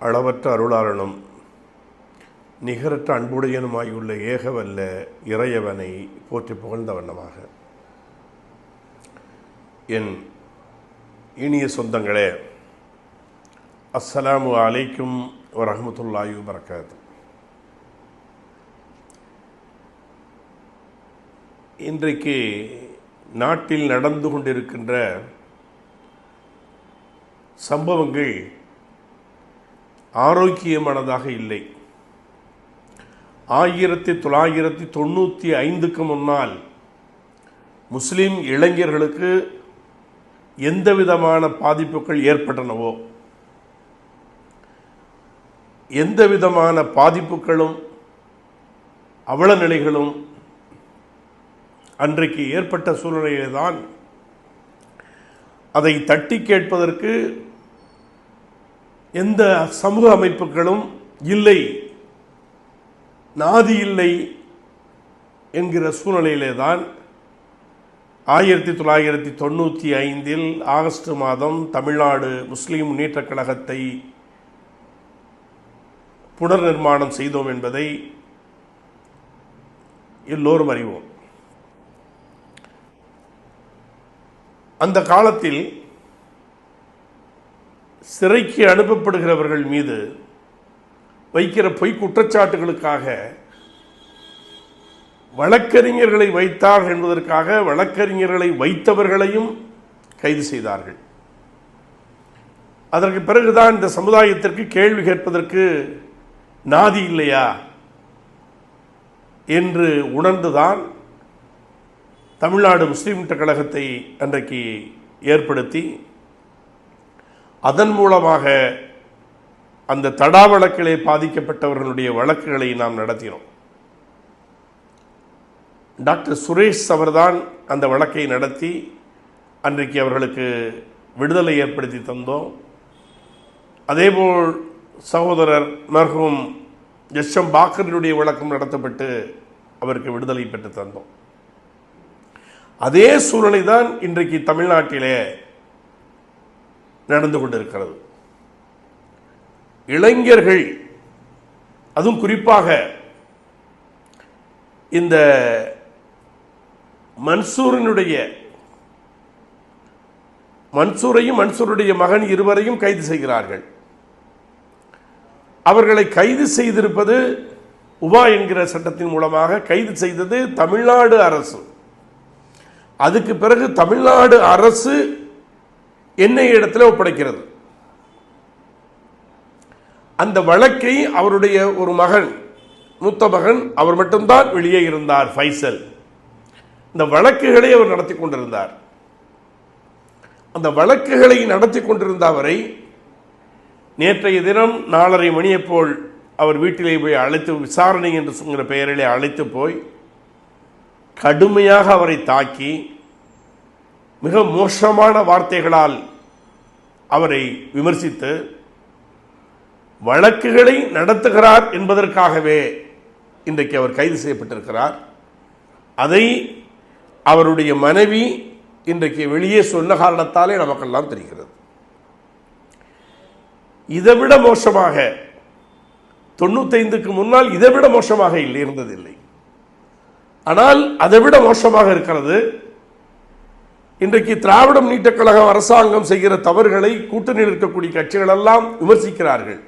அளவற்ற அருளாளனும் நிகரற்ற அன்புடையனுமாயுள்ள ஏகவல்ல இறையவனை போற்றி புகழ்ந்த வண்ணமாக. என் இனிய சொந்தங்களே அஸ்ஸலாமு அலைக்கும் வரஹ்மத்துல்லாஹி வரகாத்து இன்றைக்கு நாட்டில் நடந்து கொண்டிருக்கின்ற சம்பவங்கள் ஆரோக்கியமானதாக இல்லை. ஆயிரத்தி தொள்ளாயிரத்தி தொண்ணூற்றி ஐந்துக்கு முன்னால் முஸ்லீம் இளைஞர்களுக்கு எந்த விதமான பாதிப்புகள் ஏற்பட்டனவோ எந்த விதமான பாதிப்புகளும் அவலநிலைகளும் அன்றைக்கு ஏற்பட்ட சூழ்நிலையில்தான் அதை தட்டி கேட்பதற்கு எந்த சமூக அமைப்புகளும் இல்லை நாதி இல்லை என்கிற சூழ்நிலையிலே தான் ஆயிரத்தி தொள்ளாயிரத்தி தொண்ணூற்றி ஐந்தில் ஆகஸ்ட் மாதம் தமிழ்நாடு முஸ்லீம் முன்னேற்றக் கழகத்தை புனர் நிர்மாணம் செய்தோம் என்பதை எல்லோரும் அறிவோம். அந்த காலத்தில் சிறைக்கு அனுப்பப்படுகிறவர்கள் மீது வைக்கிற பொய் குற்றச்சாட்டுகளுக்காக வழக்கறிஞர்களை வைத்தார்கள் என்பதற்காக வழக்கறிஞர்களை வைத்தவர்களையும் கைது செய்தார்கள். அதற்கு பிறகுதான் இந்த சமுதாயத்திற்கு கேள்வி கேட்பதற்கு நாதி இல்லையா என்று உணர்ந்துதான் தமிழ்நாடு முஸ்லீம் கழகத்தை அன்றைக்கு ஏற்படுத்தி அதன் மூலமாக அந்த தடா வழக்கிலே பாதிக்கப்பட்டவர்களுடைய வழக்குகளை நாம் நடத்தினோம். டாக்டர் சுரேஷ் அவர்தான் அந்த வழக்கை நடத்தி அன்றைக்கு அவர்களுக்கு விடுதலை ஏற்படுத்தி தந்தோம். அதேபோல் சகோதரர் மர்ஹூம் எஸ்எம் பாக்கரினுடைய வழக்கம் நடத்தப்பட்டு அவருக்கு விடுதலை பெற்று தந்தோம். அதே சூழ்நிலை தான் இன்றைக்கு தமிழ்நாட்டிலே நடந்து கொண்டிருக்கிறது. இளைஞர்கள் அதுவும் குறிப்பாக இந்த மன்சூரினுடைய மன்சூரையும் மன்சூருடைய மகன் இருவரையும் கைது செய்கிறார்கள். அவர்களை கைது செய்திருப்பது உபா என்கிற சட்டத்தின் மூலமாக கைது செய்தது தமிழ்நாடு அரசு. அதுக்கு பிறகு தமிழ்நாடு அரசு என்னை இடத்துல ஒப்படைக்கிறது. அந்த வழக்கை அவருடைய ஒரு மகன் மூத்த மகன் அவர் மட்டும்தான் வெளியே இருந்தார் ஃபைசல். இந்த வழக்குகளை அவர் நடத்தி கொண்டிருந்தார். அந்த வழக்குகளை நடத்தி கொண்டிருந்த அவரை நேற்றைய தினம் நாலரை மணியை போல் அவர் வீட்டிலே போய் அழைத்து விசாரணை என்று சொல்கிற பெயரிலே அழைத்து போய் கடுமையாக அவரை தாக்கி மிக மோசமான வார்த்தைகளால் அவரை விமர்சித்து வழக்குகளை நடத்துகிறார் என்பதற்காகவே இன்றைக்கு அவர் கைது செய்யப்பட்டிருக்கிறார். அதை அவருடைய மனைவி இன்றைக்கு வெளியே சொன்ன காரணத்தாலே நமக்கெல்லாம் தெரிகிறது. இதைவிட மோசமாக தொண்ணூத்தைந்துக்கு முன்னால் இதைவிட மோசமாக இல்லை இருந்ததில்லை. ஆனால் அதை விட மோசமாக இருக்கிறது இன்றைக்கு திராவிடம் நீட்டக் கழகம் அரசாங்கம் செய்கிற தவறுகளை கூட்டணியில் இருக்கக்கூடிய கட்சிகள் எல்லாம் விமர்சிக்கிறார்கள்.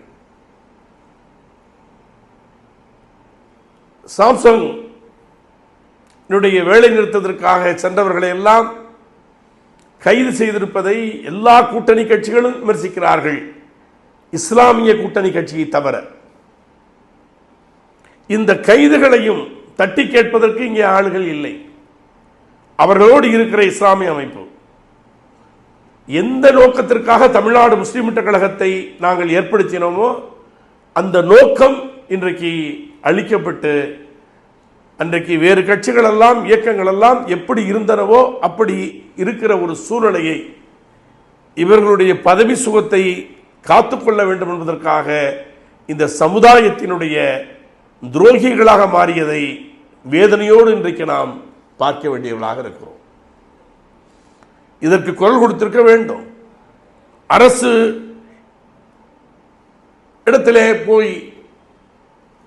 சாம்சங் வேலை நிறுத்தத்திற்காக சென்றவர்களை எல்லாம் கைது செய்திருப்பதை எல்லா கூட்டணி கட்சிகளும் விமர்சிக்கிறார்கள். இஸ்லாமிய கூட்டணி கட்சியை தவிர. இந்த கைதுகளையும் தட்டி கேட்பதற்கு இங்கே ஆளுகள் இல்லை. அவர்களோடு இருக்கிற இஸ்லாமிய அமைப்பு. எந்த நோக்கத்திற்காக தமிழ்நாடு முஸ்லீம் முன்னேற்றக் கழகத்தை நாங்கள் ஏற்படுத்தினோமோ அந்த நோக்கம் இன்றைக்கு அளிக்கப்பட்டு அன்றைக்கு வேறு கட்சிகள் எல்லாம் இயக்கங்கள் எல்லாம் எப்படி இருந்தனவோ அப்படி இருக்கிற ஒரு சூழ்நிலையை இவர்களுடைய பதவி சுகத்தை காத்துக்கொள்ள வேண்டும் என்பதற்காக இந்த சமுதாயத்தினுடைய துரோகிகளாக மாறியதை வேதனையோடு இன்றைக்கு நாம் பார்க்க வேண்டியவர்களாக இருக்கிறோம். இதற்கு குரல் கொடுத்திருக்க வேண்டும். அரசு இடத்திலே போய்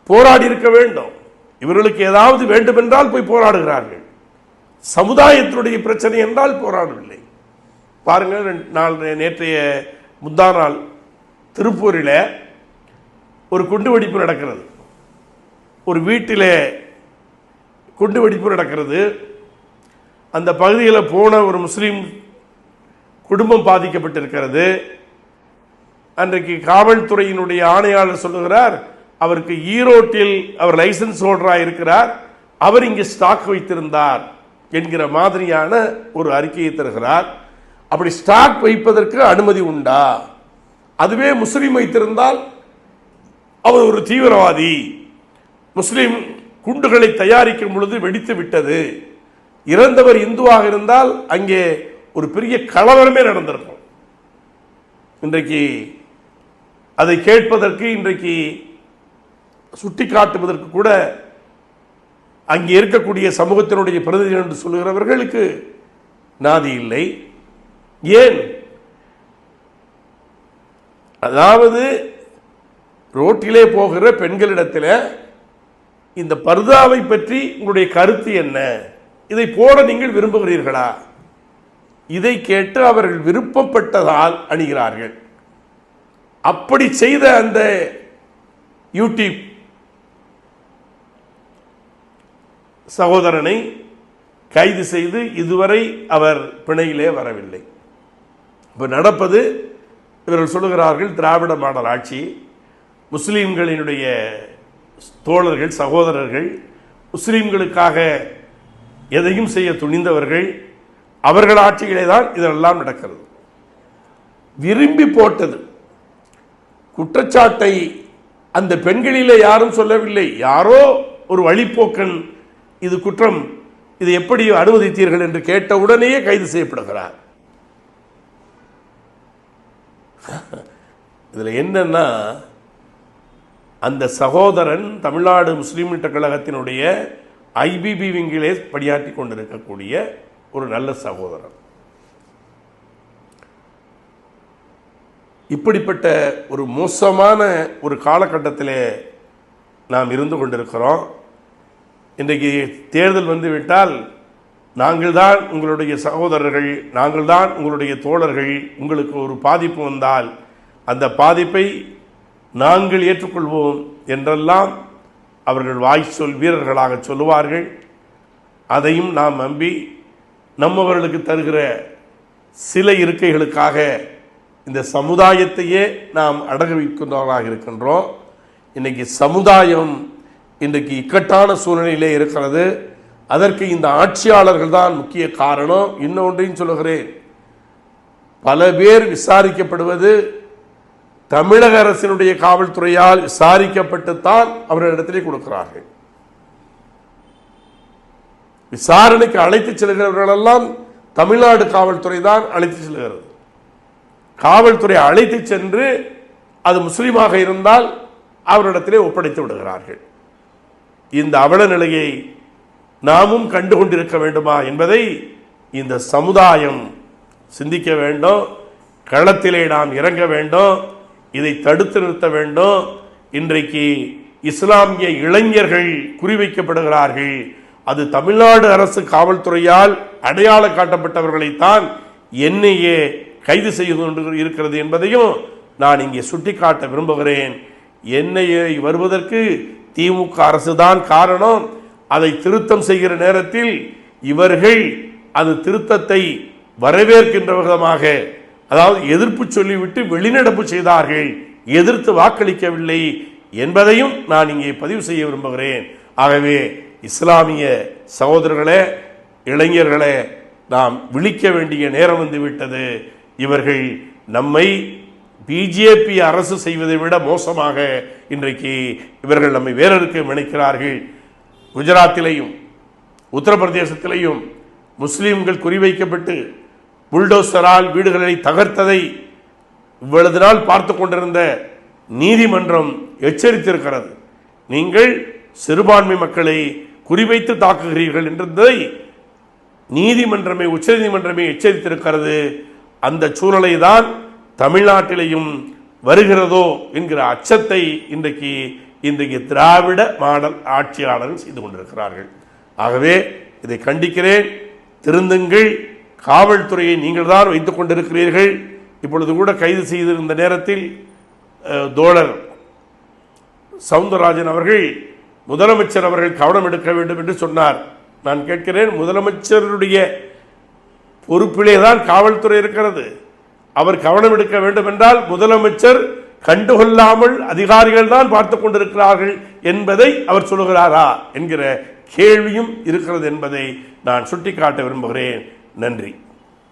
போராடி இருக்க வேண்டும். இவர்களுக்கு ஏதாவது வேண்டுமென்றால் போய் போராடுகிறார்கள். சமுதாயத்தினுடைய பிரச்சனை என்றால் போராடவில்லை. பாருங்கள் நாள் நேற்றைய முந்தா நாள் திருப்பூரில் ஒரு குண்டுவெடிப்பு நடக்கிறது. ஒரு வீட்டிலே குண்டு வெடிப்பு நடக்கிறது. அந்த பகுதியில் போன ஒரு முஸ்லீம் குடும்பம் பாதிக்கப்பட்டிருக்கிறது. அன்றைக்கு காவல்துறையினுடைய ஆணையாளர் சொல்லுகிறார் அவருக்கு ஈரோட்டில் அவர் லைசன்ஸ் ஹோல்டராக இருக்கிறார் அவர் இங்கே ஸ்டாக் வைத்திருந்தார் என்கிற மாதிரியான ஒரு அறிக்கையை தருகிறார். அப்படி ஸ்டாக் வைப்பதற்கு அனுமதி உண்டா? அதுவே முஸ்லீம் வைத்திருந்தால் அவர் ஒரு தீவிரவாதி. முஸ்லீம் குண்டுகளை தயாரிக்கும் பொழுது வெடித்து விட்டது. இறந்தவர் இந்துவாக இருந்தால் அங்கே ஒரு பெரிய கலவரமே நடந்திருக்கும். இன்றைக்கு அதை கேட்பதற்கு இன்றைக்கு சுட்டிக்காட்டுவதற்கு கூட அங்கே இருக்கக்கூடிய சமூகத்தினுடைய பிரதிநிதிகள் என்று சொல்லுகிறவர்களுக்கு நாதி இல்லை. ஏன்? அதாவது ரோட்டிலே போகிற பெண்களிடத்தில் இந்த பர்தாவை பற்றி உங்களுடைய கருத்து என்ன? இதை போட நீங்கள் விரும்புகிறீர்களா? இதை கேட்டு அவர்கள் விருப்பப்பட்டதால் அணிகிறார்கள். அப்படி செய்த அந்த யூடியூப் சகோதரனை கைது செய்து இதுவரை அவர் பிணையிலே வரவில்லை. இப்போ நடப்பது இவர்கள் சொல்லுகிறார்கள் திராவிட மாடல் ஆட்சி முஸ்லீம்களினுடைய தோழர்கள் சகோதரர்கள் முஸ்லீம்களுக்காக எதையும் செய்ய துணிந்தவர்கள் அவர்கள் ஆட்சிகளே தான் இதெல்லாம் நடக்கிறது. விரும்பி போட்டது. குற்றச்சாட்டை அந்த பெண்களில் யாரும் சொல்லவில்லை. யாரோ ஒரு வழிப்போக்கன் இது குற்றம் இது எப்படி அனுமதித்தீர்கள் என்று கேட்ட உடனேயே கைது செய்யப்படுகிறார். இதுல என்னன்னா அந்த சகோதரன் தமிழ்நாடு முஸ்லீம் முன்னேற்ற கழகத்தினுடைய ஐபிபி விங்கிலே பணியாற்றி கொண்டிருக்கக்கூடிய ஒரு நல்ல சகோதரன். இப்படிப்பட்ட ஒரு மோசமான ஒரு காலகட்டத்திலே நாம் இருந்து கொண்டிருக்கிறோம். இன்றைக்கு தேர்தல் வந்து விட்டால் நாங்கள் தான் உங்களுடைய சகோதரர்கள் நாங்கள் தான் உங்களுடைய தோழர்கள் உங்களுக்கு ஒரு பாதிப்பு வந்தால் அந்த பாதிப்பை நாங்கள் ஏற்றுக்கொள்வோம் என்றெல்லாம் அவர்கள் வாய் சொல் வீரர்களாக சொல்லுவார்கள். அதையும் நாம் நம்பி நம்மவர்களுக்கு தருகிற சில இருக்கைகளுக்காக இந்த சமுதாயத்தையே நாம் அடகு வைக்கின்றவர்களாக இருக்கின்றோம். இன்றைக்கி சமுதாயம் இன்றைக்கு இக்கட்டான சூழ்நிலையிலே இருக்கிறது. அதற்கு இந்த ஆட்சியாளர்கள் தான் முக்கிய காரணம். இன்னொன்றையும் சொல்லுகிறேன். பல பேர் விசாரிக்கப்படுவது தமிழக அரசினுடைய காவல்துறையால் விசாரிக்கப்பட்டுத்தான் அவர்களிடத்திலே கொடுக்கிறார்கள். விசாரணைக்கு அழைத்து செல்கிறவர்களெல்லாம் தமிழ்நாடு காவல்துறை தான் அழைத்து செல்கிறது. காவல்துறை அழைத்து சென்று அது முஸ்லீமாக இருந்தால் அவரிடத்திலே ஒப்படைத்து விடுகிறார்கள். இந்த அவல நிலையை நாமும் கண்டு கொண்டிருக்க வேண்டுமா என்பதை இந்த சமுதாயம் சிந்திக்க வேண்டும். களத்திலே நாம் இறங்க வேண்டும். இதை தடுத்து நிறுத்த வேண்டும். இன்றைக்கு இஸ்லாமிய இளைஞர்கள் குறிவைக்கப்படுகிறார்கள். அது தமிழ்நாடு அரசு காவல்துறையால் அடையாளம் காட்டப்பட்டவர்களைத்தான் என்னையே கைது செய்து கொண்டு இருக்கிறது என்பதையும் நான் இங்கே சுட்டிக்காட்ட விரும்புகிறேன். என்னையை வருவதற்கு திமுக அரசு தான் காரணம். அதை திருத்தம் செய்கிற நேரத்தில் இவர்கள் அது திருத்தத்தை வரவேற்கின்ற விதமாக அதாவது எதிர்ப்பு சொல்லிவிட்டு வெளிநடப்பு செய்தார்கள் எதிர்த்து வாக்களிக்கவில்லை என்பதையும் நான் இங்கே பதிவு செய்ய விரும்புகிறேன். ஆகவே இஸ்லாமிய சகோதரர்களே இளைஞர்களே நாம் விழிக்க வேண்டிய நேரம் வந்துவிட்டது. இவர்கள் நம்மை பிஜேபி அரசு செய்வதை விட மோசமாக இன்றைக்கு இவர்கள் நம்மை வேறொருக்க நினைக்கிறார்கள் குஜராத்திலையும் உத்தரப்பிரதேசத்திலையும் முஸ்லீம்கள் குறிவைக்கப்பட்டு புல்டோசரால் வீடுகளை தகர்த்ததை இவ்வளவு நாள் பார்த்து கொண்டிருந்த நீதிமன்றம் எச்சரித்திருக்கிறது. நீங்கள் சிறுபான்மை மக்களை குறிவைத்து தாக்குகிறீர்கள் என்றதை நீதிமன்றமே உச்சநீதிமன்றமே எச்சரித்திருக்கிறது. அந்த சூழலை தான் தமிழ்நாட்டிலையும் வருகிறதோ என்கிற அச்சத்தை இன்றைக்கு இன்றைக்கு திராவிட மாடல் ஆட்சியாளர்கள் செய்து கொண்டிருக்கிறார்கள். ஆகவே இதை கண்டிக்கிறேன். திருந்துங்கள். காவல்துறையை நீங்கள் தான் வைத்துக் கொண்டிருக்கிறீர்கள். இப்பொழுது கூட கைது செய்திருந்த நேரத்தில் தோழர் சவுந்தரராஜன் அவர்கள் முதலமைச்சர் அவர்கள் கவனம் எடுக்க வேண்டும் என்று சொன்னார். நான் கேட்கிறேன் முதலமைச்சருடைய பொறுப்பிலே தான் காவல்துறை இருக்கிறது. அவர் கவனம் எடுக்க வேண்டும் என்றால் முதலமைச்சர் கண்டுகொள்ளாமல் அதிகாரிகள் தான் பார்த்து கொண்டிருக்கிறார்கள் என்பதை அவர் சொல்லுகிறாரா என்கிற கேள்வியும் இருக்கிறது என்பதை நான் சுட்டிக்காட்ட விரும்புகிறேன். நன்றி.